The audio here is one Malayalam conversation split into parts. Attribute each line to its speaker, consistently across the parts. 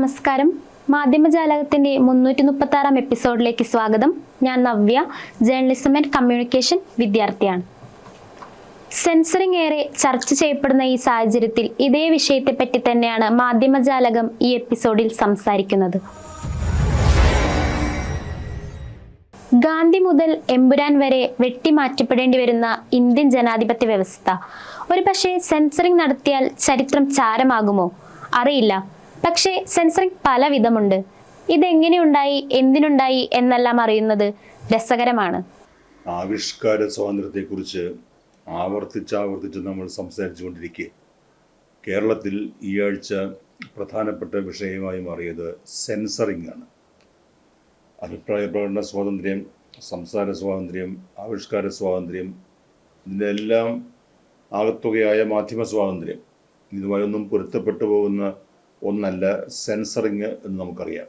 Speaker 1: നമസ്കാരം. മാധ്യമജാലകത്തിന്റെ മുന്നൂറ്റി മുപ്പത്തി ആറാം എപ്പിസോഡിലേക്ക് സ്വാഗതം. ഞാൻ നവ്യ ജേർണലിസം ആൻഡ് കമ്മ്യൂണിക്കേഷൻ വിദ്യാർത്ഥിയാണ്. സെൻസറിങ് ഏറെ ചർച്ച ചെയ്യപ്പെടുന്ന ഈ സാഹചര്യത്തിൽ ഇതേ വിഷയത്തെപ്പറ്റി തന്നെയാണ് മാധ്യമജാലകം ഈ എപ്പിസോഡിൽ സംസാരിക്കുന്നത്. ഗാന്ധി മുതൽ എമ്പുരാൻ വരെ വെട്ടിമാറ്റപ്പെടേണ്ടി വരുന്ന ഇന്ത്യൻ ജനാധിപത്യ വ്യവസ്ഥ. ഒരു പക്ഷേ സെൻസറിംഗ് നടത്തിയാൽ ചരിത്രം ചാരമാകുമോ? അറിയില്ല. പക്ഷേ സെൻസറിങ് പലവിധമുണ്ട് ഇതെങ്ങനെയുണ്ടായി എന്തിനുണ്ടായി എന്നെല്ലാം അറിയുന്നത് രസകരമാണ്.
Speaker 2: ആവിഷ്കാര സ്വാതന്ത്ര്യത്തെക്കുറിച്ച് ആവർത്തിച്ചാവർത്തിച്ച് നമ്മൾ സംസാരിച്ചു കൊണ്ടിരിക്കെ കേരളത്തിൽ ഈ ആഴ്ച പ്രധാനപ്പെട്ട വിഷയമായി മാറിയത് സെൻസറിങ് ആണ്. അഭിപ്രായ പ്രകടന സ്വാതന്ത്ര്യം സംസാര സ്വാതന്ത്ര്യം ആവിഷ്കാര സ്വാതന്ത്ര്യം ഇതിനെല്ലാം ആകത്തുകയായ മാധ്യമ സ്വാതന്ത്ര്യം. ഇതുമായൊന്നും പൊരുത്തപ്പെട്ടു പോകുന്ന ഒന്നല്ല സെൻസറിങ് എന്ന് നമുക്കറിയാം.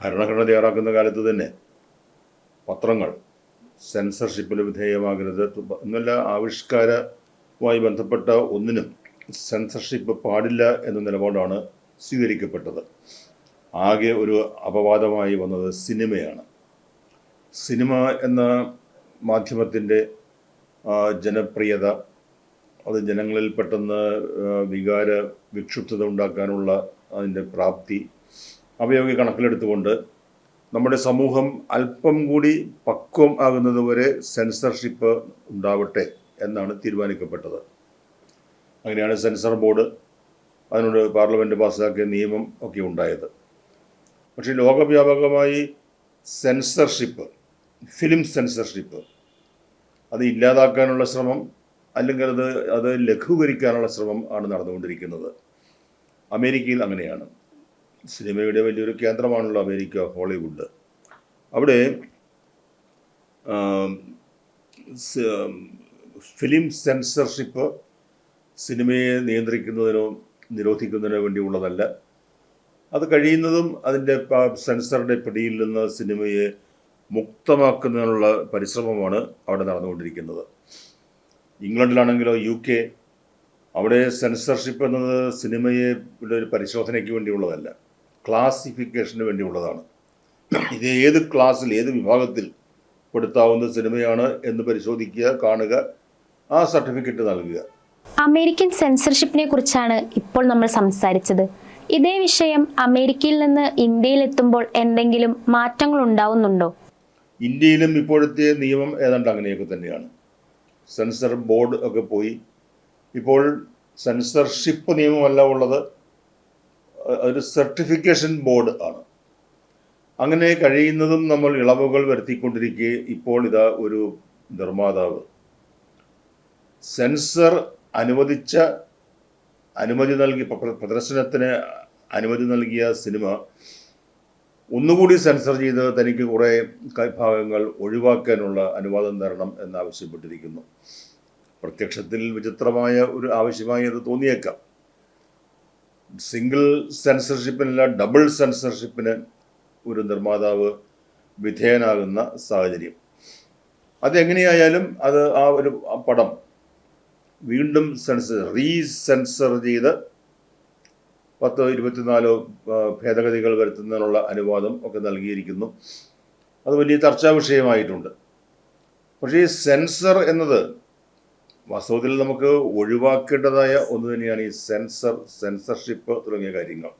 Speaker 2: ഭരണഘടന തയ്യാറാക്കുന്ന കാലത്ത് തന്നെ പത്രങ്ങൾ സെൻസർഷിപ്പിന് വിധേയമാകരുത്. എന്നല്ല ആവിഷ്കാരമായി ബന്ധപ്പെട്ട ഒന്നിനും സെൻസർഷിപ്പ് പാടില്ല എന്ന നിലപാടാണ് സ്വീകരിക്കപ്പെട്ടത്. ആകെ ഒരു അപവാദമായി വന്നത് സിനിമയാണ്. സിനിമ എന്ന മാധ്യമത്തിന്റെ ജനപ്രിയത അത് ജനങ്ങളിൽ പെട്ടെന്ന് വികാര വിക്ഷുബ്ധത ഉണ്ടാക്കാനുള്ള അതിന്റെ പ്രാപ്തി. അവയൊക്കെ കണക്കിലെടുത്തുകൊണ്ട് നമ്മുടെ സമൂഹം അല്പം കൂടി പക്വം ആകുന്നത് വരെ സെൻസർഷിപ്പ് ഉണ്ടാവട്ടെ എന്നാണ് തീരുമാനിക്കപ്പെട്ടത്. അങ്ങനെയാണ് സെൻസർ ബോർഡ് അതിനോട് പാർലമെന്റ് പാസ്സാക്കിയ നിയമം ഒക്കെ ഉണ്ടായത്. പക്ഷേ ലോകവ്യാപകമായി സെൻസർഷിപ്പ് ഫിലിം സെൻസർഷിപ്പ് അത് ഇല്ലാതാക്കാനുള്ള ശ്രമം അല്ലെങ്കിൽ അത് അത് ലഘൂകരിക്കാനുള്ള ശ്രമം ആണ് നടന്നുകൊണ്ടിരിക്കുന്നത്. അമേരിക്കയിൽ അങ്ങനെയാണ്. സിനിമയുടെ വലിയൊരു കേന്ദ്രമാണല്ലോ അമേരിക്ക ഹോളിവുഡ്. അവിടെ ഫിലിം സെൻസർഷിപ്പ് സിനിമയെ നിയന്ത്രിക്കുന്നതിനോ നിരോധിക്കുന്നതിനോ വേണ്ടിയുള്ളതല്ല. അത് കഴിയുന്നതും അതിന്റെ സെൻസറുടെ പിടിയിൽ നിന്ന് സിനിമയെ മുക്തമാക്കുന്നതിനുള്ള പരിശ്രമമാണ് അവിടെ നടന്നുകൊണ്ടിരിക്കുന്നത്. ഇംഗ്ലണ്ടിലാണെങ്കിലോ യു കെ അവിടെ സെൻസർഷിപ്പ് എന്നത് സിനിമയെ ഒരു പരിശോധനയ്ക്ക് വേണ്ടിയുള്ളതല്ല ക്ലാസിഫിക്കേഷന് വേണ്ടിയുള്ളതാണ്. ഇത് ഏത് ക്ലാസ്സിൽ ഏത് വിഭാഗത്തിൽ പെടുത്താവുന്ന സിനിമയാണ് എന്ന് പരിശോധിക്കുക കാണുക ആ സർട്ടിഫിക്കറ്റ് നൽകുക.
Speaker 1: അമേരിക്കൻ സെൻസർഷിപ്പിനെ കുറിച്ചാണ് ഇപ്പോൾ നമ്മൾ സംസാരിച്ചത്. ഇതേ വിഷയം അമേരിക്കയിൽ നിന്ന് ഇന്ത്യയിൽ എത്തുമ്പോൾ എന്തെങ്കിലും മാറ്റങ്ങൾ ഉണ്ടാവുന്നുണ്ടോ?
Speaker 2: ഇന്ത്യയിലും ഇപ്പോഴത്തെ നിയമം ഏതാണ്ട് അങ്ങനെയൊക്കെ തന്നെയാണ്. സെൻസർ ബോർഡ് ഒക്കെ പോയി. ഇപ്പോൾ സെൻസർഷിപ്പ് നിയമമല്ല ഉള്ളത്. ഒരു സർട്ടിഫിക്കേഷൻ ബോർഡ് ആണ്. അങ്ങനെ കഴിയുന്നതും നമ്മൾ ഇളവുകൾ വരുത്തിക്കൊണ്ടിരിക്കെ ഇപ്പോൾ ഇതാ ഒരു നിർമ്മാതാവ്. സെൻസർ അനുവദിച്ച അനുമതി നൽകി പ്രദർശനത്തിന് അനുമതി നൽകിയ സിനിമ ഒന്നുകൂടി സെൻസർ ചെയ്ത് തനിക്ക് കുറേ ഭാഗങ്ങൾ ഒഴിവാക്കാനുള്ള അനുവാദം തരണം എന്നാവശ്യപ്പെട്ടിരിക്കുന്നു. പ്രത്യക്ഷത്തിൽ വിചിത്രമായ ഒരു ആവശ്യമായി അത് തോന്നിയേക്കാം. സിംഗിൾ സെൻസർഷിപ്പിനല്ല ഡബിൾ സെൻസർഷിപ്പിന് ഒരു നിർമ്മാതാവ് വിധേയനാകുന്ന സാഹചര്യം. അതെങ്ങനെയായാലും അത് ആ ഒരു പടം വീണ്ടും സെൻസർ റീസെൻസർ ചെയ്ത് പത്തോ ഇരുപത്തിനാലോ ഭേദഗതികൾ വരുത്തുന്നതിനുള്ള അനുവാദം ഒക്കെ നൽകിയിരിക്കുന്നു. അത് വലിയ ചർച്ചാ വിഷയമായിട്ടുണ്ട്. പക്ഷേ ഈ സെൻസർ എന്നത് വാസ്തവത്തിൽ നമുക്ക് ഒഴിവാക്കേണ്ടതായ ഒന്ന് തന്നെയാണ് ഈ സെൻസർ സെൻസർഷിപ്പ് തുടങ്ങിയ കാര്യങ്ങൾ.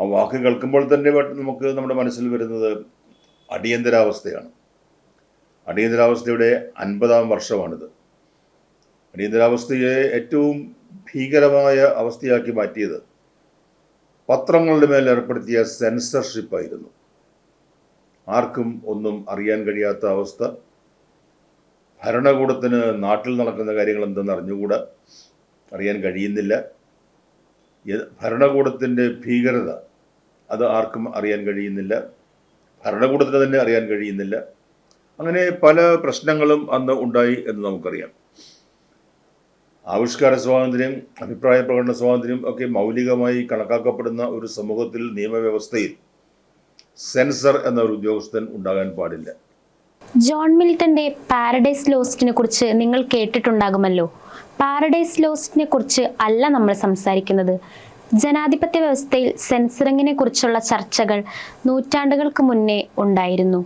Speaker 2: ആ വാക്ക് കേൾക്കുമ്പോൾ തന്നെ നമുക്ക് നമ്മുടെ മനസ്സിൽ വരുന്നത് അടിയന്തരാവസ്ഥയാണ്. അടിയന്തരാവസ്ഥയുടെ അൻപതാം വർഷമാണിത്. അടിയന്തരാവസ്ഥയെ ഏറ്റവും ഭീകരമായ അവസ്ഥയാക്കി മാറ്റിയത്. പത്രങ്ങളുടെ മേൽ ഏർപ്പെടുത്തിയ സെൻസർഷിപ്പായിരുന്നു ആർക്കും ഒന്നും അറിയാൻ കഴിയാത്ത അവസ്ഥ. ഭരണകൂടത്തിന് നാട്ടിൽ നടക്കുന്ന കാര്യങ്ങൾ എന്തെന്ന് അറിഞ്ഞുകൂടാ? അറിയാൻ കഴിയുന്നില്ല. ഭരണകൂടത്തിന്റെ ഭീകരത അത് ആർക്കും അറിയാൻ കഴിയുന്നില്ല. ഭരണകൂടത്തിന് തന്നെ അറിയാൻ കഴിയുന്നില്ല. അങ്ങനെ പല പ്രശ്നങ്ങളും അന്ന് ഉണ്ടായി എന്ന് നമുക്കറിയാം. ആവിഷ്കാര സ്വാതന്ത്ര്യം അഭിപ്രായ പ്രകടന സ്വാതന്ത്ര്യം ഒക്കെ മൗലികമായി കണക്കാക്കപ്പെടുന്ന ഒരു സമൂഹത്തിൽ നിയമവ്യവസ്ഥയിൽ സെൻസർ എന്ന ഒരു ഉദ്യോഗസ്ഥൻ ഉണ്ടാകാൻ പാടില്ല.
Speaker 1: ജോൺ മിൽട്ടന്റെ പാരഡൈസ് ലോസ്റ്റിനെ കുറിച്ച് നിങ്ങൾ കേട്ടിട്ടുണ്ടാകുമല്ലോ. പാരഡൈസ് ലോസ്റ്റിനെ കുറിച്ച് അല്ല നമ്മൾ സംസാരിക്കുന്നത്. ജനാധിപത്യ വ്യവസ്ഥയിൽ സെൻസറിങ്ങിനെ കുറിച്ചുള്ള ചർച്ചകൾ നൂറ്റാണ്ടുകൾക്ക് മുന്നേ ഉണ്ടായിരുന്നു.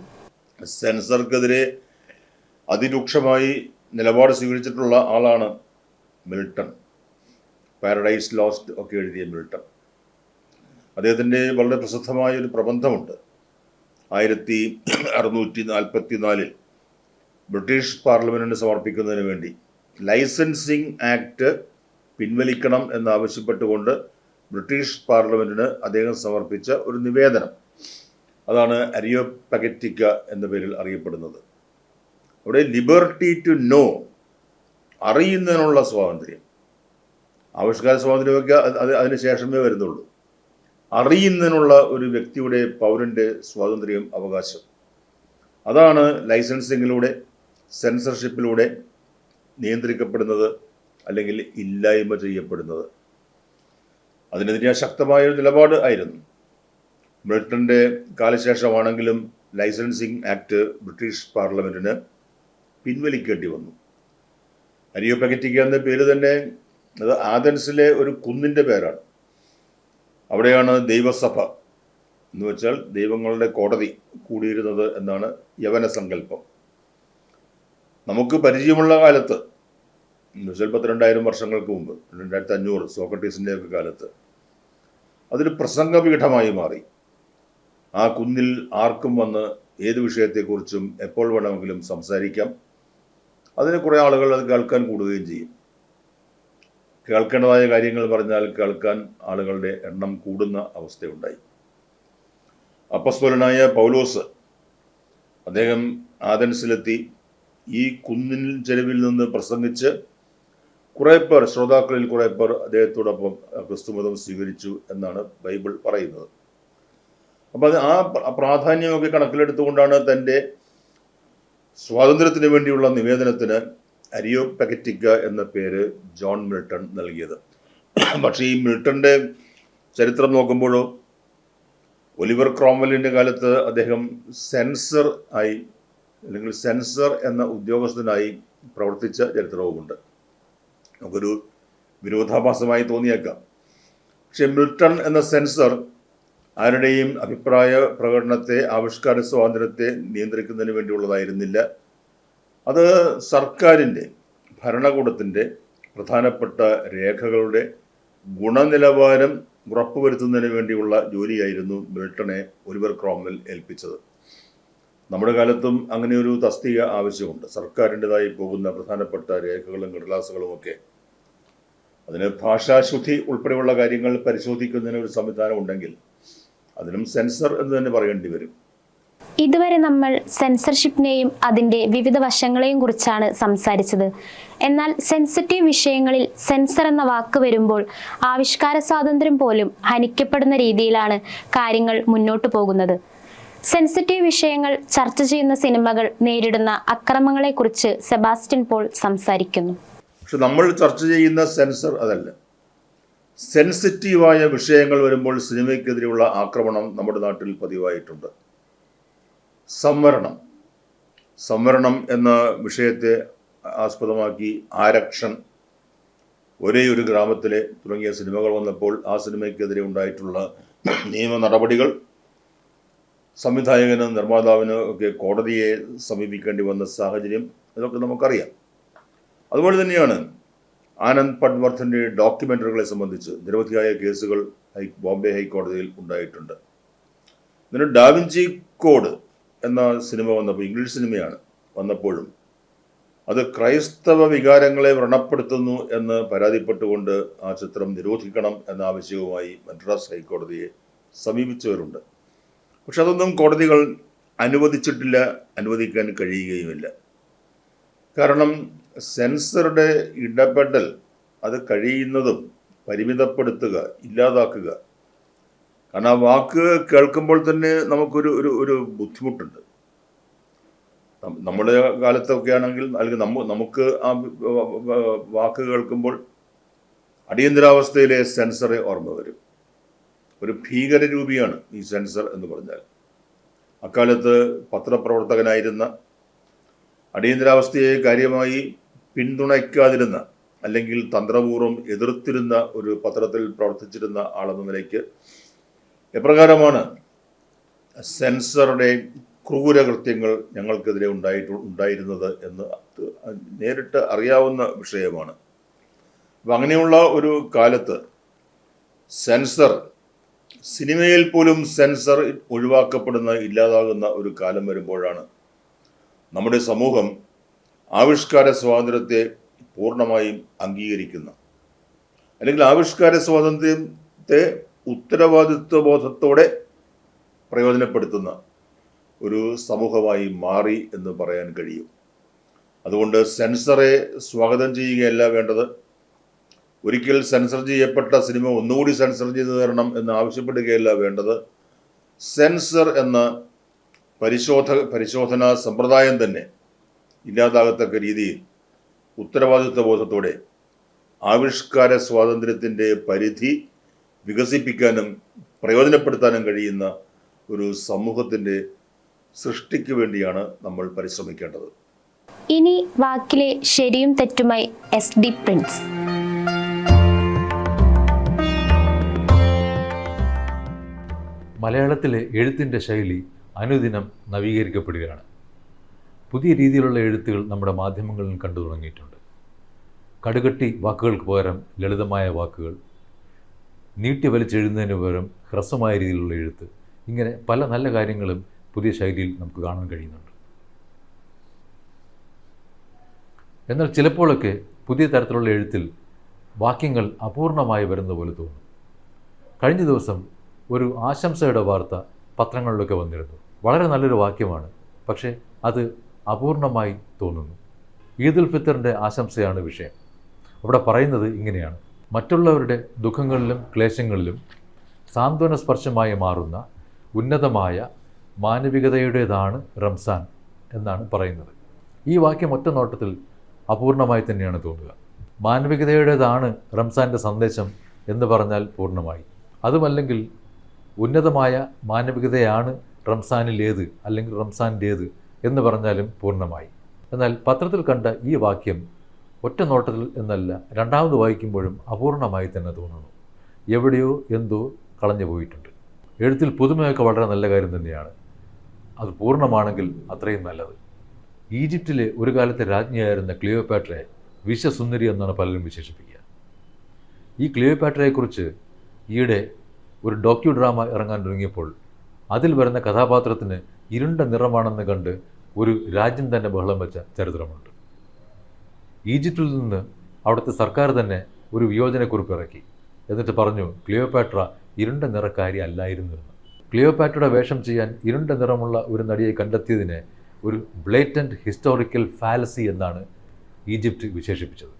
Speaker 2: സെൻസർക്കെതിരെ അതിരൂക്ഷമായി നിലപാട് സ്വീകരിച്ചിട്ടുള്ള ആളാണ് മിൽട്ടൺ. പാരഡൈസ് ലോസ്റ്റ് ഒക്കെ എഴുതിയ മിൽട്ടൺ. അദ്ദേഹത്തിന്റെ വളരെ പ്രസിദ്ധമായ ഒരു പ്രബന്ധമുണ്ട്. ആയിരത്തി അറുന്നൂറ്റി നാൽപ്പത്തി നാലിൽ ബ്രിട്ടീഷ് പാർലമെന്റിന് സമർപ്പിക്കുന്നതിന് വേണ്ടി. ലൈസൻസിങ് ആക്ട് പിൻവലിക്കണം എന്നാവശ്യപ്പെട്ടുകൊണ്ട് ബ്രിട്ടീഷ് പാർലമെന്റിന് അദ്ദേഹം സമർപ്പിച്ച ഒരു നിവേദനം. അതാണ് അരിയോ പകറ്റിക്ക എന്ന പേരിൽ അറിയപ്പെടുന്നത്. അവിടെ ലിബർട്ടി ടു നോ അറിയുന്നതിനുള്ള സ്വാതന്ത്ര്യം. ആവിഷ്കാര സ്വാതന്ത്ര്യമൊക്കെ അത് അത് അതിന് ശേഷമേ വരുന്നുള്ളൂ. അറിയുന്നതിനുള്ള ഒരു വ്യക്തിയുടെ പൗരന്റെ സ്വാതന്ത്ര്യം അവകാശം. അതാണ് ലൈസൻസിങ്ങിലൂടെ സെൻസർഷിപ്പിലൂടെ നിയന്ത്രിക്കപ്പെടുന്നത് അല്ലെങ്കിൽ ഇല്ലായ്മ ചെയ്യപ്പെടുന്നത്. അതിനെതിരെ ശക്തമായ ഒരു നിലപാട് ആയിരുന്നു. ബ്രിട്ടന്റെ കാലശേഷമാണെങ്കിലും ലൈസൻസിങ് ആക്ട് ബ്രിട്ടീഷ് പാർലമെന്റിന് പിൻവലിക്കേണ്ടി വന്നു. അരിയോ എന്ന പേര് തന്നെ അത് ആദൻസിലെ ഒരു കുന്നിന്റെ പേരാണ്. അവിടെയാണ് ദൈവസഭ എന്ന് വെച്ചാൽ ദൈവങ്ങളുടെ കോടതി കൂടിയിരുന്നത് എന്നാണ് യവന സങ്കല്പം. നമുക്ക് പരിചയമുള്ള കാലത്ത് എന്ന് വെച്ചാൽ പത്തിരണ്ടായിരം വർഷങ്ങൾക്ക് മുമ്പ് രണ്ടായിരത്തി അഞ്ഞൂറ് സോക്രട്ടീസിന്റെ ഒക്കെ കാലത്ത് അതൊരു പ്രസംഗപീഠമായി മാറി. ആ കുന്നിൽ ആർക്കും വന്ന് ഏത് വിഷയത്തെക്കുറിച്ചും എപ്പോൾ വേണമെങ്കിലും സംസാരിക്കാം. അതിന് കുറേ ആളുകൾ അത് കേൾക്കാൻ കൂടുകയും ചെയ്യും. കേൾക്കേണ്ടതായ കാര്യങ്ങൾ പറഞ്ഞാൽ കേൾക്കാൻ ആളുകളുടെ എണ്ണം കൂടുന്ന അവസ്ഥയുണ്ടായി. അപ്പസ്വലനായ പൗലോസ് അദ്ദേഹം ആഥൻസിലെത്തി ഈ കുന്നിൻ ചെരുവിൽ നിന്ന് പ്രസംഗിച്ച് കുറെ പേർ ശ്രോതാക്കളിൽ കുറെ പേർ അദ്ദേഹത്തോടൊപ്പം ക്രിസ്തുമതം സ്വീകരിച്ചു എന്നാണ് ബൈബിൾ പറയുന്നത്. അപ്പം അത് ആ പ്ര- പ്രാധാന്യമൊക്കെ കണക്കിലെടുത്തുകൊണ്ടാണ് തന്റെ സ്വാതന്ത്ര്യത്തിന് വേണ്ടിയുള്ള നിവേദനത്തിന് അരിയോ പകറ്റിക്ക എന്ന പേര് ജോൺ മിൽട്ടൺ നൽകിയത്. പക്ഷേ ഈ മിൽട്ടന്റെ ചരിത്രം നോക്കുമ്പോഴോ ഒലിവർ ക്രോംവെല്ലിന്റെ കാലത്ത് അദ്ദേഹം സെൻസർ ആയി അല്ലെങ്കിൽ സെൻസർ എന്ന ഉദ്യോഗസ്ഥനായി പ്രവർത്തിച്ച ചരിത്രവുമുണ്ട്. നമുക്കൊരു വിരോധാഭാസമായി തോന്നിയേക്കാം. പക്ഷെ മിൽട്ടൺ എന്ന സെൻസർ ആരുടെയും അഭിപ്രായ പ്രകടനത്തെ ആവിഷ്കാര സ്വാതന്ത്ര്യത്തെ നിയന്ത്രിക്കുന്നതിന് വേണ്ടിയുള്ളതായിരുന്നില്ല. അത് സർക്കാരിന്റെ ഭരണകൂടത്തിന്റെ പ്രധാനപ്പെട്ട രേഖകളുടെ ഗുണനിലവാരം ഉറപ്പുവരുത്തുന്നതിന് വേണ്ടിയുള്ള ജോലിയായിരുന്നു ബ്രിട്ടനെ ഒലിവർ ക്രോംവെൽ ഏൽപ്പിച്ചത്. നമ്മുടെ കാലത്തും അങ്ങനെ ഒരു തസ്തിക ആവശ്യമുണ്ട്. സർക്കാരിന്റെതായി പോകുന്ന പ്രധാനപ്പെട്ട രേഖകളും കടലാസുകളും ഒക്കെ. അതിന് ഭാഷാശുദ്ധി ഉൾപ്പെടെയുള്ള കാര്യങ്ങൾ പരിശോധിക്കുന്നതിന് ഒരു സംവിധാനം ഉണ്ടെങ്കിൽ അതിനും സെൻസർ എന്ന് തന്നെ പറയേണ്ടി വരും.
Speaker 1: ഇതുവരെ നമ്മൾ സെൻസർഷിപ്പിനെയും അതിന്റെ വിവിധ വശങ്ങളെയും കുറിച്ചാണ് സംസാരിച്ചത്. എന്നാൽ സെൻസിറ്റീവ് വിഷയങ്ങളിൽ സെൻസർ എന്ന വാക്ക് വരുമ്പോൾ ആവിഷ്കാര സ്വാതന്ത്ര്യം പോലും ഹനിക്കപ്പെടുന്ന രീതിയിലാണ് കാര്യങ്ങൾ മുന്നോട്ടു പോകുന്നത്. സെൻസിറ്റീവ് വിഷയങ്ങൾ ചർച്ച ചെയ്യുന്ന സിനിമകൾ നേരിടുന്ന അക്രമങ്ങളെക്കുറിച്ച് സെബാസ്റ്റ്യൻ പോൾ സംസാരിക്കുന്നു.
Speaker 2: പക്ഷെ നമ്മൾ ചർച്ച ചെയ്യുന്ന സെൻസർ അതല്ല. സെൻസിറ്റീവായ വിഷയങ്ങൾ വരുമ്പോൾ സിനിമയ്ക്കെതിരെയുള്ള ആക്രമണം നമ്മുടെ നാട്ടിൽ പതിവായിട്ടുണ്ട്. സംവരണം. സംവരണം എന്ന വിഷയത്തെ ആസ്പദമാക്കി ആരക്ഷൻ ഒരേ ഒരു ഗ്രാമത്തിലെ തുടങ്ങിയ സിനിമകൾ വന്നപ്പോൾ ആ സിനിമയ്ക്കെതിരെ ഉണ്ടായിട്ടുള്ള നിയമ നടപടികൾ സംവിധായകനും നിർമ്മാതാവിനും ഒക്കെ കോടതിയെ സമീപിക്കേണ്ടി വന്ന സാഹചര്യം ഇതൊക്കെ നമുക്കറിയാം. അതുപോലെ തന്നെയാണ് ആനന്ദ് പട്വർദ്ധന്റെ ഡോക്യുമെന്ററികളെ സംബന്ധിച്ച് നിരവധിയായ കേസുകൾ ഹൈ ബോംബെ ഹൈക്കോടതിയിൽ ഉണ്ടായിട്ടുണ്ട്. ഇതിന് ഡാവിഞ്ചി കോഡ് എന്ന സിനിമ വന്നപ്പോൾ ഇംഗ്ലീഷ് സിനിമയാണ് വന്നപ്പോഴും അത് ക്രൈസ്തവ വികാരങ്ങളെ വ്രണപ്പെടുത്തുന്നു എന്ന് പരാതിപ്പെട്ടുകൊണ്ട് ആ ചിത്രം നിരോധിക്കണം എന്ന ആവശ്യവുമായി മദ്രാസ് ഹൈക്കോടതിയെ സമീപിച്ചവരുണ്ട്. പക്ഷെ അതൊന്നും കോടതികൾ അനുവദിച്ചിട്ടില്ല അനുവദിക്കാൻ കഴിയുകയുമില്ല. കാരണം സെൻസറുടെ ഇടപെടൽ അത് കഴിയുന്നതും പരിമിതപ്പെടുത്തുക ഇല്ലാതാക്കുക. കാരണം ആ വാക്ക് കേൾക്കുമ്പോൾ തന്നെ നമുക്കൊരു ഒരു ഒരു ബുദ്ധിമുട്ടുണ്ട്. നമ്മുടെ കാലത്തൊക്കെ ആണെങ്കിൽ അല്ലെങ്കിൽ നമ്മ നമുക്ക് ആ വാക്ക് കേൾക്കുമ്പോൾ അടിയന്തരാവസ്ഥയിലെ സെൻസറെ ഓർമ്മ വരും. ഒരു ഭീകര രൂപിയാണ് ഈ സെൻസർ എന്ന് പറഞ്ഞാൽ. അക്കാലത്ത് പത്രപ്രവർത്തകനായിരുന്ന അടിയന്തരാവസ്ഥയെ കാര്യമായി പിന്തുണയ്ക്കാതിരുന്ന അല്ലെങ്കിൽ തന്ത്രപൂർവം എതിർത്തിരുന്ന ഒരു പത്രത്തിൽ പ്രവർത്തിച്ചിരുന്ന ആളെന്ന നിലയ്ക്ക് എപ്രകാരമാണ് സെൻസറുടെ ക്രൂരകൃത്യങ്ങൾ ഞങ്ങൾക്കെതിരെ ഉണ്ടായിട്ട് ഉണ്ടായിരുന്നത് എന്ന് നേരിട്ട് അറിയാവുന്ന വിഷയമാണ്. അപ്പം അങ്ങനെയുള്ള ഒരു കാലത്ത് സെൻസർ സിനിമയിൽ പോലും സെൻസർ ഒഴിവാക്കപ്പെടുന്ന ഇല്ലാതാകുന്ന ഒരു കാലം വരുമ്പോഴാണ് നമ്മുടെ സമൂഹം ആവിഷ്കാര സ്വാതന്ത്ര്യത്തെ പൂർണമായും അംഗീകരിക്കുന്ന. അല്ലെങ്കിൽ ആവിഷ്കാര സ്വാതന്ത്ര്യത്തെ ഉത്തരവാദിത്വ ബോധത്തോടെ പ്രയോജനപ്പെടുത്തുന്ന ഒരു സമൂഹമായി മാറി എന്ന് പറയാൻ കഴിയും. അതുകൊണ്ട് സെൻസറെ സ്വാഗതം ചെയ്യുകയല്ല വേണ്ടത്. ഒരിക്കൽ സെൻസർ ചെയ്യപ്പെട്ട സിനിമ ഒന്നുകൂടി സെൻസർ ചെയ്തു തരണം എന്ന് ആവശ്യപ്പെടുകയല്ല വേണ്ടത്. സെൻസർ എന്ന പരിശോധ പരിശോധനാ സമ്പ്രദായം തന്നെ ഇല്ലാതാകത്തക്ക രീതിയിൽ ഉത്തരവാദിത്വ ബോധത്തോടെ ആവിഷ്കാര സ്വാതന്ത്ര്യത്തിന്റെ പരിധി വികസിപ്പിക്കാനും പ്രയോജനപ്പെടുത്താനും കഴിയുന്ന ഒരു സമൂഹത്തിന്റെ സൃഷ്ടിക്ക് വേണ്ടിയാണ് നമ്മൾ പരിശ്രമിക്കേണ്ടത്.
Speaker 1: ഇനി വാക്കിലെ ശരിയും തെറ്റുമായി എസ് ഡി പ്രിൻസ്.
Speaker 3: മലയാളത്തിലെ എഴുത്തിന്റെ ശൈലി അനുദിനം നവീകരിക്കപ്പെടുകയാണ്. പുതിയ രീതിയിലുള്ള എഴുത്തുകൾ നമ്മുടെ മാധ്യമങ്ങളിൽ കണ്ടു തുടങ്ങിയിട്ടുണ്ട്. കടുകട്ടി വാക്കുകൾക്ക് പകരം ലളിതമായ വാക്കുകൾ നീട്ടി വലിച്ചെഴുതുന്നതിന് പകരം ഹ്രസ്വമായ രീതിയിലുള്ള എഴുത്ത് ഇങ്ങനെ പല നല്ല കാര്യങ്ങളും പുതിയ ശൈലിയിൽ നമുക്ക് കാണാൻ കഴിയുന്നുണ്ട്. എന്നാൽ ചിലപ്പോഴൊക്കെ പുതിയ തരത്തിലുള്ള എഴുത്തിൽ വാക്യങ്ങൾ അപൂർണമായി വരുന്ന പോലെ തോന്നും. കഴിഞ്ഞ ദിവസം ഒരു ആശംസയുടെ വാർത്ത പത്രങ്ങളിലൊക്കെ വന്നിരുന്നു. വളരെ നല്ലൊരു വാക്യമാണ്. പക്ഷേ അത് അപൂർണമായി തോന്നുന്നു. ഈദുൽ ഫിത്തറിന്റെ ആശംസയാണ് വിഷയം. അവിടെ പറയുന്നത് ഇങ്ങനെയാണ്. മറ്റുള്ളവരുടെ ദുഃഖങ്ങളിലും ക്ലേശങ്ങളിലും സാന്ത്വന സ്പർശമായി മാറുന്ന ഉന്നതമായ മാനവികതയുടേതാണ് റംസാൻ എന്നാണ് പറയുന്നത്. ഈ വാക്യം ഒറ്റ നോട്ടത്തിൽ അപൂർണമായി തന്നെയാണ് തോന്നുക. മാനവികതയുടേതാണ് റംസാന്റെ സന്ദേശം എന്ന് പറഞ്ഞാൽ പൂർണമായി. അതുമല്ലെങ്കിൽ ഉന്നതമായ മാനവികതയാണ് റംസാനിലേത് അല്ലെങ്കിൽ റംസാന്റേത് എന്ന് പറഞ്ഞാലും പൂർണമായി. എന്നാൽ പത്രത്തിൽ കണ്ട ഈ വാക്യം ഒറ്റ നോട്ടത്തിൽ എന്നല്ല രണ്ടാമത് വായിക്കുമ്പോഴും അപൂർണമായി തന്നെ തോന്നുന്നു. എവിടെയോ എന്തോ കളഞ്ഞു പോയിട്ടുണ്ട്. എഴുത്തിൽ പുതുമയൊക്കെ വളരെ നല്ല കാര്യം തന്നെയാണ്. അത് പൂർണമാണെങ്കിൽ അത്രയും നല്ലത്. ഈജിപ്തിലെ ഒരു കാലത്തെ രാജ്ഞിയായിരുന്ന ക്ലിയോപാട്രയെ വിശ്വസുന്ദരി എന്നാണ് പലരും വിശേഷിപ്പിക്കുക. ഈ ക്ലിയോപാട്രയെക്കുറിച്ച് ഈയിടെ ഒരു ഡോക്യു ഡ്രാമ ഇറങ്ങാൻ തുടങ്ങിയപ്പോൾ അതിൽ വരുന്ന കഥാപാത്രത്തിന് ഇരുണ്ട നിറമാണെന്ന് കണ്ട് ഒരു രാജ്യം തന്നെ ബഹളം വെച്ച ചരിത്രമുണ്ട്. ഈജിപ്തിൽ നിന്ന് അവിടുത്തെ സർക്കാർ തന്നെ ഒരു വിയോജനക്കുറിപ്പ് ഇറക്കി. എന്നിട്ട് പറഞ്ഞു ക്ലിയോപാട്ര ഇരുണ്ട നിറക്കാരി അല്ലായിരുന്നു എന്ന്. ക്ലിയോപാട്രയുടെ വേഷം ചെയ്യാൻ ഇരുണ്ട നിറമുള്ള ഒരു നടിയെ കണ്ടെത്തിയതിനെ ഒരു ബ്ലേറ്റന്റ് ഹിസ്റ്റോറിക്കൽ ഫാലസി എന്നാണ് ഈജിപ്റ്റ് വിശേഷിപ്പിച്ചത്.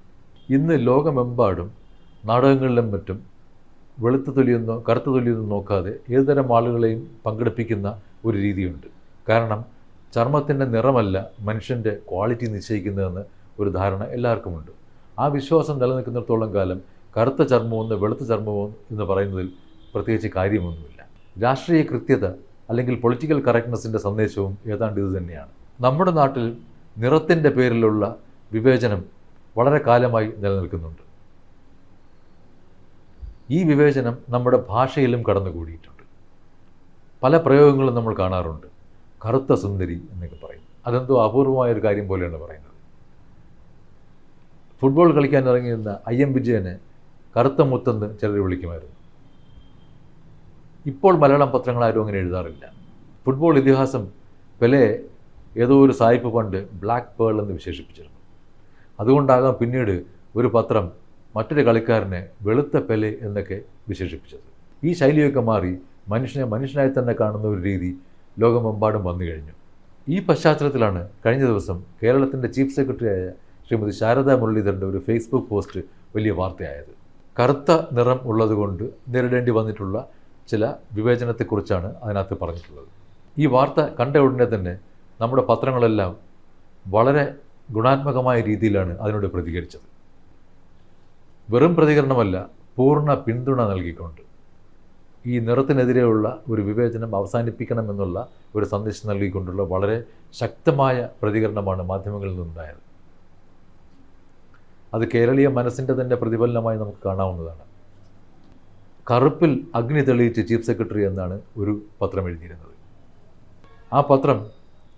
Speaker 3: ഇന്ന് ലോകമെമ്പാടും നാടകങ്ങളിലും മറ്റും വെളുത്ത തൊലിയെന്നോ കറുത്ത തൊലിയെന്നോ നോക്കാതെ ഏതുതരം ആളുകളെയും പങ്കെടുപ്പിക്കുന്ന ഒരു രീതിയുണ്ട്. കാരണം ചർമ്മത്തിന്റെ നിറമല്ല മനുഷ്യന്റെ ക്വാളിറ്റി നിശ്ചയിക്കുന്നതെന്ന് ഒരു ധാരണ എല്ലാവർക്കുമുണ്ട്. ആ വിശ്വാസം നിലനിൽക്കുന്നിടത്തോളം കാലം കറുത്ത ചർമ്മമെന്ന് വെളുത്ത ചർമ്മമോ എന്ന് പറയുന്നതിൽ പ്രത്യേകിച്ച് കാര്യമൊന്നുമില്ല. രാഷ്ട്രീയ കൃത്യത അല്ലെങ്കിൽ പൊളിറ്റിക്കൽ കറക്റ്റ്നെസ്സിന്റെ സന്ദേശവും ഏതാണ്ട് ഇത് തന്നെയാണ്. നമ്മുടെ നാട്ടിൽ നിറത്തിന്റെ പേരിലുള്ള വിവേചനം വളരെ കാലമായി നിലനിൽക്കുന്നുണ്ട്. ഈ വിവേചനം നമ്മുടെ ഭാഷയിലും കടന്നുകൂടിയിട്ടുണ്ട്. പല പ്രയോഗങ്ങളും നമ്മൾ കാണാറുണ്ട്. കറുത്ത സുന്ദരി എന്നൊക്കെ പറയും. അതെന്തോ അപൂർവമായ ഒരു കാര്യം പോലെയാണ് പറയുന്നത്. ഫുട്ബോൾ കളിക്കാൻ ഇറങ്ങിയിരുന്ന ഐ എം വിജയനെ കറുത്ത മുത്തെന്ന് ചിലർ വിളിക്കുമായിരുന്നു. ഇപ്പോൾ മലയാളം പത്രങ്ങൾ ആരും അങ്ങനെ എഴുതാറില്ല. ഫുട്ബോൾ ഇതിഹാസം പെലെ ഏതോ ഒരു സായിപ്പ് പണ്ട് ബ്ലാക്ക് പേൾ എന്ന് വിശേഷിപ്പിച്ചിരുന്നു. അതുകൊണ്ടാകാം പിന്നീട് ഒരു പത്രം മറ്റൊരു കളിക്കാരനെ വെളുത്ത പെലെ എന്നൊക്കെ വിശേഷിപ്പിച്ചത്. ഈ ശൈലിയൊക്കെ മാറി മനുഷ്യനെ മനുഷ്യനായി തന്നെ കാണുന്ന ഒരു രീതി ലോകമെമ്പാടും വന്നു കഴിഞ്ഞു. ഈ പശ്ചാത്തലത്തിലാണ് കഴിഞ്ഞ ദിവസം കേരളത്തിന്റെ ചീഫ് സെക്രട്ടറിയായ ശ്രീമതി ശാരദാ മുരളീധരന്റെ ഒരു ഫേസ്ബുക്ക് പോസ്റ്റ് വലിയ വാർത്തയായത്. കറുത്ത നിറം ഉള്ളതുകൊണ്ട് നേരിടേണ്ടി വന്നിട്ടുള്ള ചില വിവേചനത്തെക്കുറിച്ചാണ് അതിനകത്ത് പറഞ്ഞിട്ടുള്ളത്. ഈ വാർത്ത കണ്ട ഉടനെ തന്നെ നമ്മുടെ പത്രങ്ങളെല്ലാം വളരെ ഗുണാത്മകമായ രീതിയിലാണ് അതിനോട് പ്രതികരിച്ചത്. വെറും പ്രതികരണമല്ല പൂർണ പിന്തുണ നൽകിക്കൊണ്ട് ഈ നിറത്തിനെതിരെയുള്ള ഒരു വിവേചനം അവസാനിപ്പിക്കണമെന്നുള്ള ഒരു സന്ദേശം നൽകിക്കൊണ്ടുള്ള വളരെ ശക്തമായ പ്രതികരണമാണ് മാധ്യമങ്ങളിൽ നിന്നുണ്ടായത്. അത് കേരളീയ മനസ്സിന്റെ തന്നെ പ്രതിഫലനമായി നമുക്ക് കാണാവുന്നതാണ്. കറുപ്പിൽ അഗ്നി തെളിയിച്ച് ചീഫ് സെക്രട്ടറി എന്നാണ് ഒരു പത്രം എഴുതിയിരുന്നത്. ആ പത്രം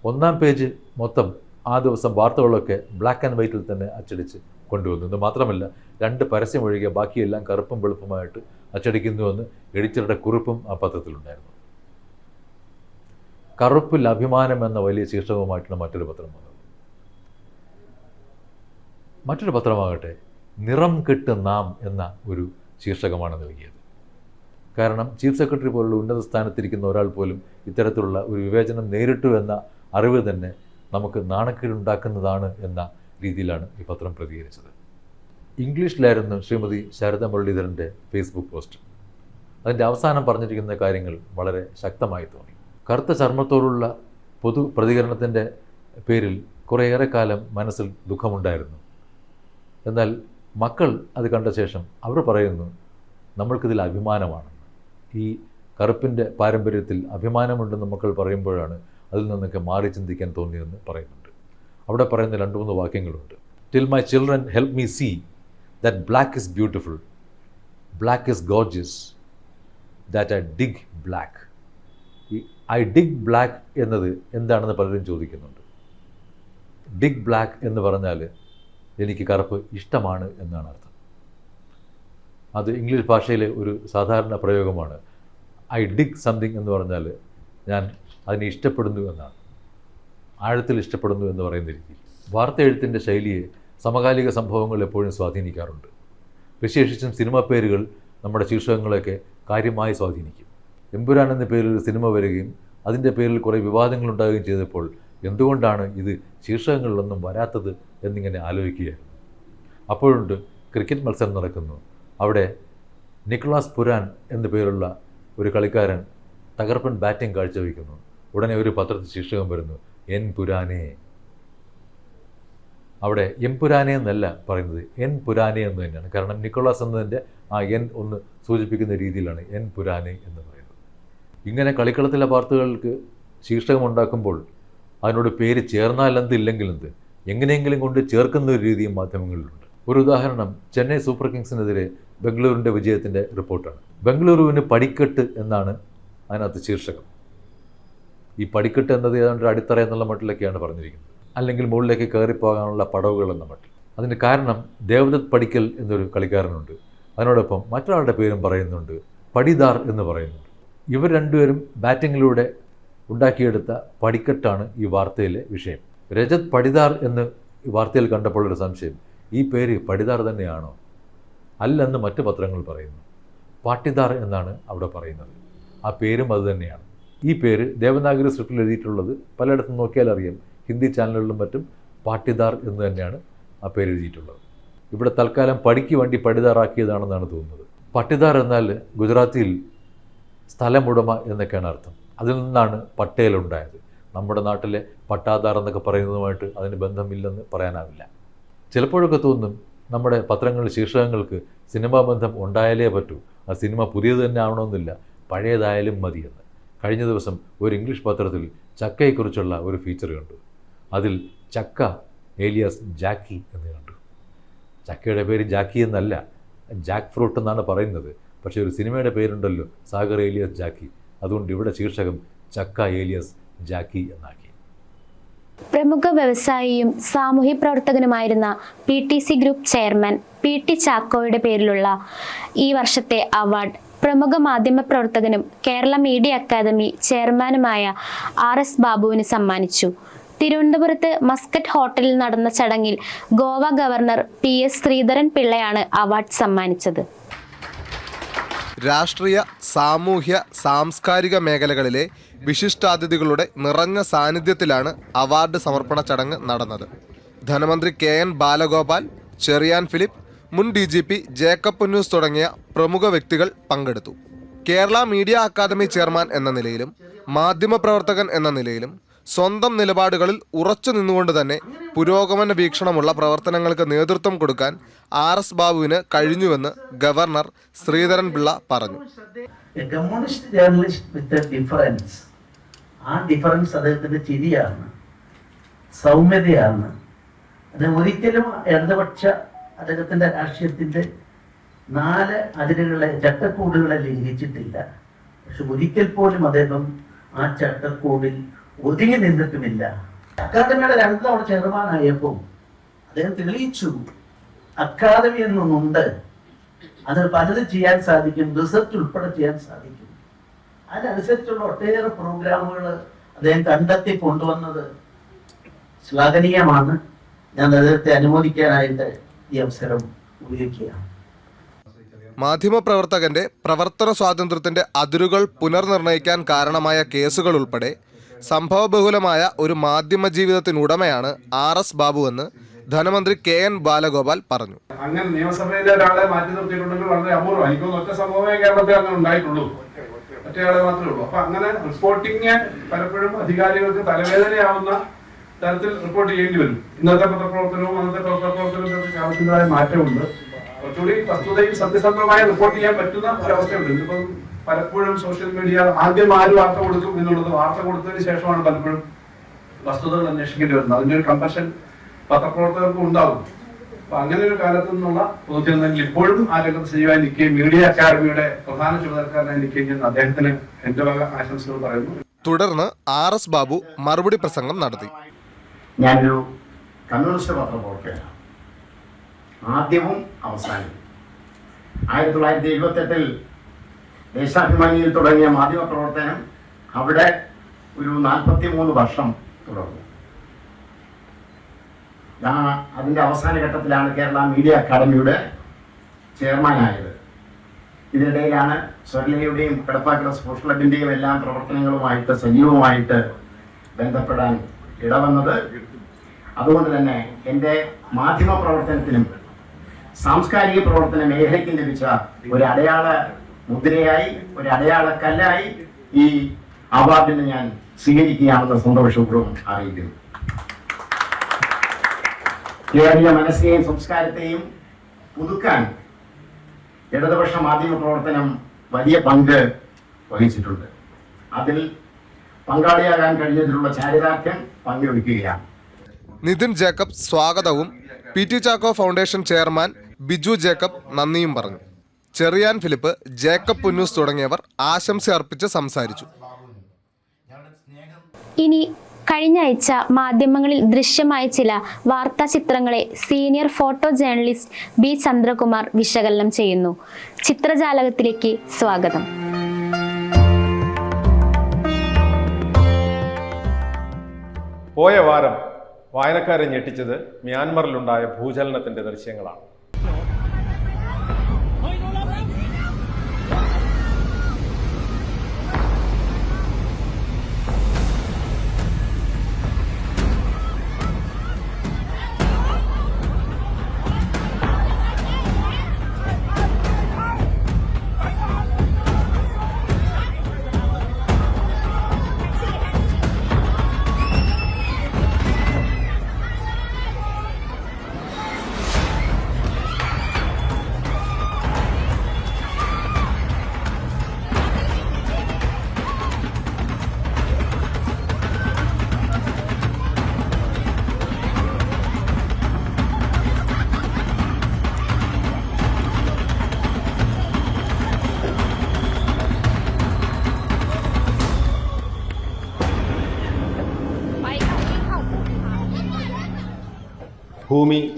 Speaker 3: ഒന്നാം പേജ് മൊത്തം ആ ദിവസം വാർത്തകളൊക്കെ ബ്ലാക്ക് ആൻഡ് വൈറ്റിൽ തന്നെ അച്ചടിച്ച് കൊണ്ടുവന്നു. എന്ന് മാത്രമല്ല രണ്ട് പരസ്യം ഒഴികെ ബാക്കിയെല്ലാം കറുപ്പും വെളുപ്പുമായിട്ട് അച്ചടിക്കുന്നുവെന്ന് എഡിറ്ററുടെ കുറിപ്പും ആ പത്രത്തിലുണ്ടായിരുന്നു. കറുപ്പിൽ അഭിമാനം എന്ന വലിയ ശീർഷകവുമായിട്ടാണ് മറ്റൊരു പത്രം വന്നത്. മറ്റൊരു പത്രമാകട്ടെ നിറം കെട്ട് നാം എന്ന ഒരു ശീർഷകമാണ് നൽകിയത്. കാരണം ചീഫ് സെക്രട്ടറി പോലുള്ള ഉന്നത സ്ഥാനത്തിരിക്കുന്ന ഒരാൾ പോലും ഇത്തരത്തിലുള്ള ഒരു വിവേചനം നേരിട്ടു എന്ന അറിവ് തന്നെ നമുക്ക് നാണക്കേടുണ്ടാക്കുന്നതാണ് എന്ന രീതിയിലാണ് ഈ പത്രം പ്രതികരിച്ചത്. ഇംഗ്ലീഷിലായിരുന്നു ശ്രീമതി ശാരദ മുരളീധരന്റെ ഫേസ്ബുക്ക് പോസ്റ്റ്. അതിന്റെ അവസാനം പറഞ്ഞിരിക്കുന്ന കാര്യങ്ങൾ വളരെ ശക്തമായി തോന്നി. കറുത്ത ചർമ്മത്തോടുള്ള പൊതു പ്രതികരണത്തിന്റെ പേരിൽ കുറേയേറെ കാലം മനസ്സിൽ ദുഃഖമുണ്ടായിരുന്നു. എന്നാൽ മക്കൾ അത് കണ്ട ശേഷം അവർ പറയുന്നു നമ്മൾക്കിതിൽ അഭിമാനമാണ്. ഈ കറുപ്പിന്റെ പാരമ്പര്യത്തിൽ അഭിമാനമുണ്ടെന്ന് മക്കൾ പറയുമ്പോഴാണ് അതിൽ നിന്നൊക്കെ മാറി ചിന്തിക്കാൻ തോന്നിയെന്ന് പറയുന്നുണ്ട്. അവിടെ പറയുന്ന രണ്ട് മൂന്ന് വാക്യങ്ങളുണ്ട്. Till my children help me see that black is beautiful, black is gorgeous, that I dig black. ഈ ഐ ഡിഗ് ബ്ലാക്ക് എന്നത് എന്താണെന്ന് പലരും ചോദിക്കുന്നുണ്ട്. ഡിഗ് ബ്ലാക്ക് എന്ന് പറഞ്ഞാൽ എനിക്ക് കറുപ്പ് ഇഷ്ടമാണ് എന്നാണ് അർത്ഥം. അത് ഇംഗ്ലീഷ് ഭാഷയിലെ ഒരു സാധാരണ പ്രയോഗമാണ്. ഐ ഡിഗ് സംതിങ് എന്ന് പറഞ്ഞാൽ ഞാൻ അതിനെ ഇഷ്ടപ്പെടുന്നു എന്നാണ്. ആഴത്തിൽ ഇഷ്ടപ്പെടുന്നു എന്ന് പറയുന്ന രീതിയിൽ. വാർത്ത എഴുത്തിന്റെ ശൈലിയെ സമകാലിക സംഭവങ്ങൾ എപ്പോഴും സ്വാധീനിക്കാറുണ്ട്. വിശേഷിച്ചും സിനിമ പേരുകൾ നമ്മുടെ ശീർഷകങ്ങളെയൊക്കെ കാര്യമായി സ്വാധീനിക്കും. എമ്പുരാൻ എന്ന പേരിൽ സിനിമ വരികയും അതിന്റെ പേരിൽ കുറേ വിവാദങ്ങൾ ഉണ്ടാവുകയും ചെയ്തപ്പോൾ എന്തുകൊണ്ടാണ് ഇത് ശീർഷകങ്ങളിലൊന്നും വരാത്തത് എന്നിങ്ങനെ ആലോചിക്കുകയായിരുന്നു. അപ്പോഴുണ്ട് ക്രിക്കറ്റ് മത്സരം നടക്കുന്നു. അവിടെ നിക്കോളാസ് പുരാൻ എന്നു പേരുള്ള ഒരു കളിക്കാരൻ തകർപ്പൻ ബാറ്റിംഗ് കാഴ്ചവെക്കുന്നു ഉടനെ ഒരു പത്രത്തിൽ ശീർഷകം വരുന്നു എൻ പുരാനെ. അവിടെ എം പുരാനെ എന്നല്ല പറയുന്നത്. എൻ പുരാനെ എന്ന് തന്നെയാണ്. കാരണം നിക്കോളാസ് എന്നതിന്റെ ആ എൻ ഒന്ന് സൂചിപ്പിക്കുന്ന രീതിയിലാണ് എൻ പുരാനെ എന്ന് പറയുന്നത്. ഇങ്ങനെ കളിക്കളത്തിലെ വാർത്തകൾക്ക് ശീർഷകമുണ്ടാക്കുമ്പോൾ അതിനോട് പേര് ഇല്ലെങ്കിൽ എന്ത്? എങ്ങനെയെങ്കിലും കൊണ്ട് ചേർക്കുന്ന ഒരു രീതിയും മാധ്യമങ്ങളിലുണ്ട്. ഒരു ഉദാഹരണം ചെന്നൈ സൂപ്പർ കിങ്സിനെതിരെ ബംഗളൂരുവിന്റെ വിജയത്തിന്റെ റിപ്പോർട്ടാണ്. ബംഗളൂരുവിന് പടിക്കെട്ട് എന്നാണ് അതിനകത്ത് ശീർഷകം. ഈ പടിക്കെട്ട് എന്നത് ഏതാണ്ട് അടിത്തറ എന്നുള്ള മട്ടിലൊക്കെയാണ് പറഞ്ഞിരിക്കുന്നത്. അല്ലെങ്കിൽ മുകളിലേക്ക് കയറിപ്പോകാനുള്ള പടവുകളെന്ന മട്ടിൽ അതിന് കാരണം ദേവദത്ത് പടിക്കൽ എന്നൊരു കളിക്കാരനുണ്ട്. അതിനോടൊപ്പം മറ്റൊരാളുടെ പേരും പറയുന്നുണ്ട്. പടിദാർ എന്ന് പറയുന്നുണ്ട്. ഇവർ രണ്ടുപേരും ബാറ്റിങ്ങിലൂടെ ഉണ്ടാക്കിയെടുത്ത പടിക്കെട്ടാണ് ഈ വാർത്തയിലെ വിഷയം. രജത് പടിദാർ എന്ന് ഈ വാർത്തയിൽ കണ്ടപ്പോൾ ഒരു സംശയം. ഈ പേര് പടിദാർ തന്നെയാണോ? അല്ലെന്ന് മറ്റു പത്രങ്ങൾ പറയുന്നു. പാട്ടിദാർ എന്നാണ് അവിടെ പറയുന്നത്. ആ പേരും അതുതന്നെയാണ് ഈ പേര് ദേവനാഗരി സ്ക്രിപ്റ്റിൽ എഴുതിയിട്ടുള്ളത് പലയിടത്തും നോക്കിയാൽ അറിയാം ഹിന്ദി ചാനലുകളിലും മറ്റും പാട്ടിദാർ എന്ന് തന്നെയാണ് ആ പേര് എഴുതിയിട്ടുള്ളത്. ഇവിടെ തൽക്കാലം പടിക്ക് വേണ്ടി പടിദാറാക്കിയതാണെന്നാണ് തോന്നുന്നത്. പട്ടിദാർ എന്നാൽ ഗുജറാത്തിയിൽ സ്ഥലമുടമ എന്നൊക്കെയാണ് അർത്ഥം. അതിൽ നിന്നാണ് പട്ടേൽ ഉണ്ടായത്. നമ്മുടെ നാട്ടിലെ പട്ടാദാർ എന്നൊക്കെ പറയുന്നതുമായിട്ട് അതിന് ബന്ധമില്ലെന്ന് പറയാനാവില്ല. ചിലപ്പോഴൊക്കെ തോന്നും നമ്മുടെ പത്രങ്ങളുടെ ശീർഷകങ്ങൾക്ക് സിനിമാ ബന്ധം ഉണ്ടായാലേ പറ്റൂ. ആ സിനിമ പുതിയത് തന്നെ ആവണമെന്നില്ല. പഴയതായാലും മതിയെന്ന്. കഴിഞ്ഞ ദിവസം ഒരു ഇംഗ്ലീഷ് പത്രത്തിൽ ചക്കയെക്കുറിച്ചുള്ള ഒരു ഫീച്ചർ കണ്ടു. അതിൽ ചക്ക ഏലിയാസ് ജാക്കി എന്ന് കണ്ടു. ചക്കയുടെ പേര് ജാക്കി എന്നല്ല ജാക്ക് ഫ്രൂട്ട് എന്നാണ് പറയുന്നത്. പക്ഷേ ഒരു സിനിമയുടെ പേരുണ്ടല്ലോ സാഗർ ഏലിയസ് ജാക്കി. അതുകൊണ്ട് ഇവിടെ ശീർഷകം ചക്ക ഏലിയസ് ജാക്കി എന്നാക്കി.
Speaker 1: പ്രമുഖ വ്യവസായിയും സാമൂഹ്യ പ്രവർത്തകനുമായിരുന്ന P T C group chairman P T ചാക്കോയുടെ പേരിലുള്ള ഈ വർഷത്തെ അവാർഡ് പ്രമുഖ മാധ്യമ പ്രവർത്തകനും കേരള മീഡിയ അക്കാദമി ചെയർമാനുമായ ആർ എസ് ബാബുവിന് സമ്മാനിച്ചു. തിരുവനന്തപുരത്ത് മസ്കറ്റ് ഹോട്ടലിൽ നടന്ന ചടങ്ങിൽ Goa governor P S Sreedharan പിള്ളയാണ് award സമ്മാനിച്ചത്.
Speaker 4: രാഷ്ട്രീയ സാമൂഹ്യ സാംസ്കാരിക മേഖലകളിലെ വിശിഷ്ടാതിഥികളുടെ നിറഞ്ഞ സാന്നിധ്യത്തിലാണ് അവാർഡ് സമർപ്പണ ചടങ്ങ് നടന്നത്. ധനമന്ത്രി കെ എൻ ബാലഗോപാൽ ചെറിയാൻ ഫിലിപ്പ് മുൻ D G P Jacob Punnoose തുടങ്ങിയ പ്രമുഖ വ്യക്തികൾ പങ്കെടുത്തു. കേരള മീഡിയ അക്കാദമി ചെയർമാൻ എന്ന നിലയിലും മാധ്യമപ്രവർത്തകൻ എന്ന നിലയിലും സ്വന്തം നിലപാടുകളിൽ ഉറച്ചു നിന്നുകൊണ്ട് തന്നെ പുരോഗമന വീക്ഷണമുള്ള പ്രവർത്തനങ്ങൾക്ക് നേതൃത്വം കൊടുക്കാൻ ആർ എസ് ബാബുവിന് കഴിഞ്ഞുവെന്ന് ഗവർണർ ശ്രീധരൻ പിള്ള പറഞ്ഞു.
Speaker 5: ആ ഡിഫറൻസ് അദ്ദേഹത്തിന്റെ ചിരിയാണ് സൗമ്യതയാണ്. അദ്ദേഹം ഒരിക്കലും ഇടതുപക്ഷ അദ്ദേഹത്തിന്റെ രാഷ്ട്രീയത്തിന്റെ നാല് അതിരുകളെ ചട്ടക്കൂടുകളെ ലംഘിച്ചിട്ടില്ല. പക്ഷെ ഒരിക്കൽ പോലും അദ്ദേഹം ആ ചട്ടക്കൂടിൽ ഒതുങ്ങി നിന്നിട്ടുമില്ല. അക്കാദമിയുടെ രണ്ടു തവണ ചെയർമാനായപ്പോൾ അദ്ദേഹം തെളിയിച്ചു അക്കാദമി എന്നൊന്നുണ്ട് അത് പലതും ചെയ്യാൻ സാധിക്കും റിസർച്ച് ഉൾപ്പെടെ ചെയ്യാൻ സാധിക്കും. അതിനനുസരിച്ചുള്ള ഒട്ടേറെ പ്രോഗ്രാമുകൾ അദ്ദേഹം കണ്ടെത്തി കൊണ്ടുവന്നത് ശ്ലാഘനീയമാണ്. ഞാൻ അദ്ദേഹത്തെ അനുമോദിക്കാനായിട്ട് ഈ അവസരം ഉപയോഗിക്കുകയാണ്.
Speaker 4: മാധ്യമപ്രവർത്തകന്റെ പ്രവർത്തന സ്വാതന്ത്ര്യത്തിന്റെ അതിരുകൾ പുനർനിർണയിക്കാൻ കാരണമായ കേസുകൾ ഉൾപ്പെടെ സംഭവബഹുലമായ ഒരു മാധ്യമ ജീവിതത്തിനുടമയാണ് ആർ എസ് ബാബുവെന്ന് ധനമന്ത്രി കെ എൻ ബാലഗോപാൽ പറഞ്ഞു.
Speaker 6: അങ്ങനെ നിയമസഭയിലെ ഒരാളെ മാറ്റി നിർത്തിയിട്ടുണ്ടെങ്കിൽ വളരെ അപൂർവം. എനിക്കൊന്നും ഒറ്റ സംഭവമേ കേരളത്തിൽ അങ്ങനെ ഉണ്ടായിട്ടുള്ളൂ. ഒറ്റയാളെ മാത്രമേ ഉള്ളൂ. അപ്പൊ അങ്ങനെ റിപ്പോർട്ടിങ് പലപ്പോഴും അധികാരികൾക്ക് തലവേദനയാവുന്ന തരത്തിൽ റിപ്പോർട്ട് ചെയ്യേണ്ടി വരും. ഇന്നത്തെ പത്രപ്രവർത്തനവും അന്നത്തെ പത്രപ്രവർത്തനവും ആവശ്യമായ മാറ്റമുണ്ട്. കുറച്ചുകൂടി വസ്തുതയും സത്യസന്ധമായ റിപ്പോർട്ട് ചെയ്യാൻ പറ്റുന്ന ഒരവസ്ഥയുണ്ട്. ഇന്നിപ്പം പലപ്പോഴും സോഷ്യൽ മീഡിയ ആദ്യം ആര് വാർത്ത കൊടുക്കും എന്നുള്ളത് വാർത്ത കൊടുത്തതിന് ശേഷമാണ് പലപ്പോഴും വസ്തുതകൾ അന്വേഷിക്കേണ്ടി വരുന്നത്. അതിന്റെ ഒരു കമ്പഷൻ പത്രപ്രവർത്തകർക്കും ഉണ്ടാകും. അപ്പൊ അങ്ങനെ ഒരു കാലത്ത് നിന്നുള്ള പൊതുജനങ്ങളിൽ ഇപ്പോഴും ആ രംഗത്ത് ചെയ്യുവാൻ നിൽക്കുകയും മീഡിയ അക്കാദമിയുടെ പ്രധാന ചുമതലക്കാരനായി നിൽക്കുകയും ചെയ്യുന്ന അദ്ദേഹത്തിന് എന്റെ വക ആശംസകൾ പറയുന്നു.
Speaker 4: തുടർന്ന് ആർ എസ് ബാബു മറുപടി പ്രസംഗം നടത്തി.
Speaker 7: ഞാനൊരു കമ്മ്യൂണിസ്റ്റ് പത്രപ്രവർത്തകനാണ്. ആദ്യവും അവസാനവും. ആയിരത്തി തൊള്ളായിരത്തി എഴുപത്തെട്ടിൽ ദേശാഭിമാനിയിൽ തുടങ്ങിയ മാധ്യമ പ്രവർത്തനം അവിടെ ഒരു നാൽപ്പത്തി മൂന്ന് വർഷം തുടർന്നു. ഞാൻ അതിന്റെ അവസാന ഘട്ടത്തിലാണ് കേരള മീഡിയ അക്കാദമിയുടെ ചെയർമാനായത്. ഇതിനിടയിലാണ് സ്വർലയുടെയും കിടപ്പാക്കട സ്പോർട്സ് ക്ലബിന്റെയും എല്ലാ പ്രവർത്തനങ്ങളുമായിട്ട് സജീവമായിട്ട് ബന്ധപ്പെടാൻ ഇടവന്നത്. അതുകൊണ്ട് തന്നെ എന്റെ മാധ്യമ പ്രവർത്തനത്തിനും സാംസ്കാരിക പ്രവർത്തന മേഖലയ്ക്കും ലഭിച്ച ഒരു അടയാള മുദ്രയായി ഒരു അടയാളക്കല്ലായി ഈ അവാർഡിനെ ഞാൻ സ്വീകരിക്കുകയാണെന്ന് സന്തോഷപൂർവം അറിയിക്കുന്നു. കേരളീയ മനസ്സിനെയും സംസ്കാരത്തെയും പുതുക്കാൻ ഇടതുപക്ഷ മാധ്യമ പ്രവർത്തനം വലിയ പങ്ക് വഹിച്ചിട്ടുണ്ട്. അതിൽ പങ്കാളിയാകാൻ കഴിഞ്ഞതിലുള്ള ചാരിതാർത്ഥ്യം പങ്കുവയ്ക്കുകയാണ്.
Speaker 4: നിതിൻ ജേക്കബ് സ്വാഗതവും P T Chacko foundation chairman Biju Jacob നന്ദിയും പറഞ്ഞു. ചെറിയാൻ ഫിലിപ്പ് ജേക്കബ് പുന്നൂസ് തുടങ്ങിയവർ ആശംസ അർപ്പിച്ച് സംസാരിച്ചു.
Speaker 1: ഇനി കഴിഞ്ഞ ആഴ്ച മാധ്യമങ്ങളിൽ ദൃശ്യമായ ചില വാർത്താ ചിത്രങ്ങളെ senior photo journalist B Chandrakumar വിശകലനം ചെയ്യുന്നു. ചിത്രജാലകത്തിലേക്ക് സ്വാഗതം.
Speaker 8: പോയ വാരം വായനക്കാരെ ഞെട്ടിച്ചത് മ്യാൻമറിലുണ്ടായ ഭൂചലനത്തിന്റെ ദൃശ്യങ്ങളാണ്.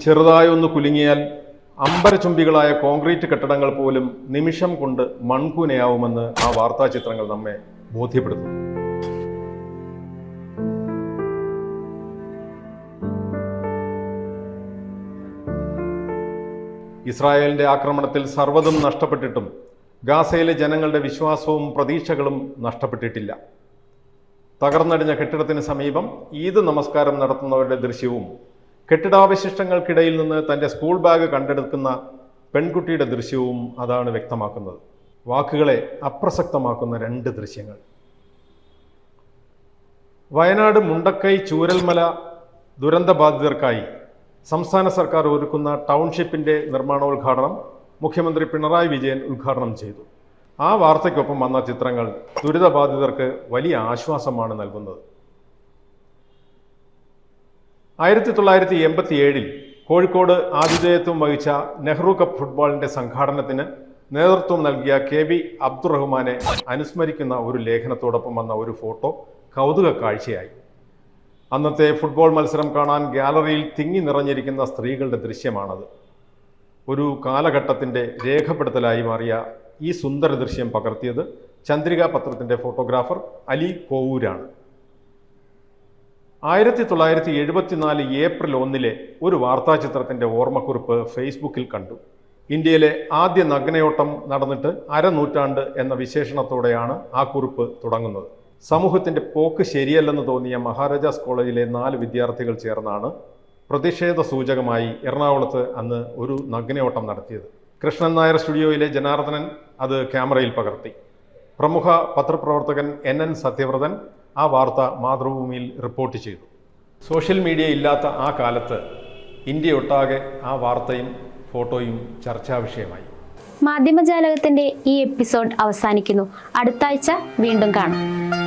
Speaker 8: ഭൂമി ചെറുതായൊന്ന് കുലുങ്ങിയാൽ അമ്പരചുംബികളായ കോൺക്രീറ്റ് കെട്ടിടങ്ങൾ പോലും നിമിഷം കൊണ്ട് മൺകൂനയാവുമെന്ന് ആ വാർത്താ ചിത്രങ്ങൾ നമ്മെ ബോധ്യപ്പെടുത്തുന്നു. ഇസ്രായേലിന്റെ ആക്രമണത്തിൽ സർവതും നഷ്ടപ്പെട്ടിട്ടും ഗാസയിലെ ജനങ്ങളുടെ വിശ്വാസവും പ്രതീക്ഷകളും നഷ്ടപ്പെട്ടിട്ടില്ല. തകർന്നടിഞ്ഞ കെട്ടിടത്തിന് സമീപം ഈദ് നമസ്കാരം നടത്തുന്നവരുടെ ദൃശ്യവും കെട്ടിടാവശിഷ്ടങ്ങൾക്കിടയിൽ നിന്ന് തന്റെ സ്കൂൾ ബാഗ് കണ്ടെടുക്കുന്ന പെൺകുട്ടിയുടെ ദൃശ്യവും അതാണ് വ്യക്തമാക്കുന്നത്. വാക്കുകളെ അപ്രസക്തമാക്കുന്ന രണ്ട് ദൃശ്യങ്ങൾ. വയനാട് മുണ്ടക്കൈ ചൂരൽമല ദുരന്തബാധിതർക്കായി സംസ്ഥാന സർക്കാർ ഒരുക്കുന്ന ടൗൺഷിപ്പിന്റെ നിർമ്മാണോദ്ഘാടനം മുഖ്യമന്ത്രി പിണറായി വിജയൻ ഉദ്ഘാടനം ചെയ്തു. ആ വാർത്തയ്ക്കൊപ്പം വന്ന ചിത്രങ്ങൾ ദുരിതബാധിതർക്ക് വലിയ ആശ്വാസമാണ് നൽകുന്നത്. ആയിരത്തി തൊള്ളായിരത്തി എൺപത്തി ഏഴിൽ കോഴിക്കോട് ആതിഥേയത്വം വഹിച്ച നെഹ്റു കപ്പ് ഫുട്ബോളിന്റെ സംഘാടനത്തിന് നേതൃത്വം നൽകിയ കെ വി അബ്ദുറഹ്മാനെ അനുസ്മരിക്കുന്ന ഒരു ലേഖനത്തോടൊപ്പം വന്ന ഒരു ഫോട്ടോ കൗതുക കാഴ്ചയായി. അന്നത്തെ ഫുട്ബോൾ മത്സരം കാണാൻ ഗാലറിയിൽ തിങ്ങി നിറഞ്ഞിരിക്കുന്ന സ്ത്രീകളുടെ ദൃശ്യമാണത്. ഒരു കാലഘട്ടത്തിന്റെ രേഖപ്പെടുത്തലായി മാറിയ ഈ സുന്ദര ദൃശ്യം പകർത്തിയത് ചന്ദ്രിക പത്രത്തിന്റെ ഫോട്ടോഗ്രാഫർ അലി കോവൂരാണ്. ആയിരത്തി തൊള്ളായിരത്തി എഴുപത്തിനാല് ഏപ്രിൽ ഒന്നിലെ ഒരു വാർത്താചിത്രത്തിന്റെ ഓർമ്മക്കുറിപ്പ് ഫേസ്ബുക്കിൽ കണ്ടു. ഇന്ത്യയിലെ ആദ്യ നഗ്നയോട്ടം നടന്നിട്ട് അരനൂറ്റാണ്ട് എന്ന വിശേഷണത്തോടെയാണ് ആ കുറിപ്പ് തുടങ്ങുന്നത്. സമൂഹത്തിന്റെ പോക്ക് ശരിയല്ലെന്ന് തോന്നിയ മഹാരാജാസ് കോളേജിലെ നാല് വിദ്യാർത്ഥികൾ ചേർന്നാണ് പ്രതിഷേധ സൂചകമായി എറണാകുളത്ത് അന്ന് ഒരു നഗ്നയോട്ടം നടത്തിയത്. കൃഷ്ണൻ നായർ സ്റ്റുഡിയോയിലെ ജനാർദ്ദനൻ അത് ക്യാമറയിൽ പകർത്തി. പ്രമുഖ പത്രപ്രവർത്തകൻ എൻ എൻ സത്യവ്രതൻ ആ വാർത്ത മാതൃഭൂമിയിൽ റിപ്പോർട്ട് ചെയ്തു. സോഷ്യൽ മീഡിയ ഇല്ലാത്ത ആ കാലത്ത് ഇന്ത്യയൊട്ടാകെ ആ വാർത്തയും ഫോട്ടോയും ചർച്ചാ വിഷയമായി.
Speaker 1: മാധ്യമജാലകത്തിന്റെ ഈ എപ്പിസോഡ് അവസാനിക്കുന്നു. അടുത്ത ആഴ്ച വീണ്ടും കാണാം.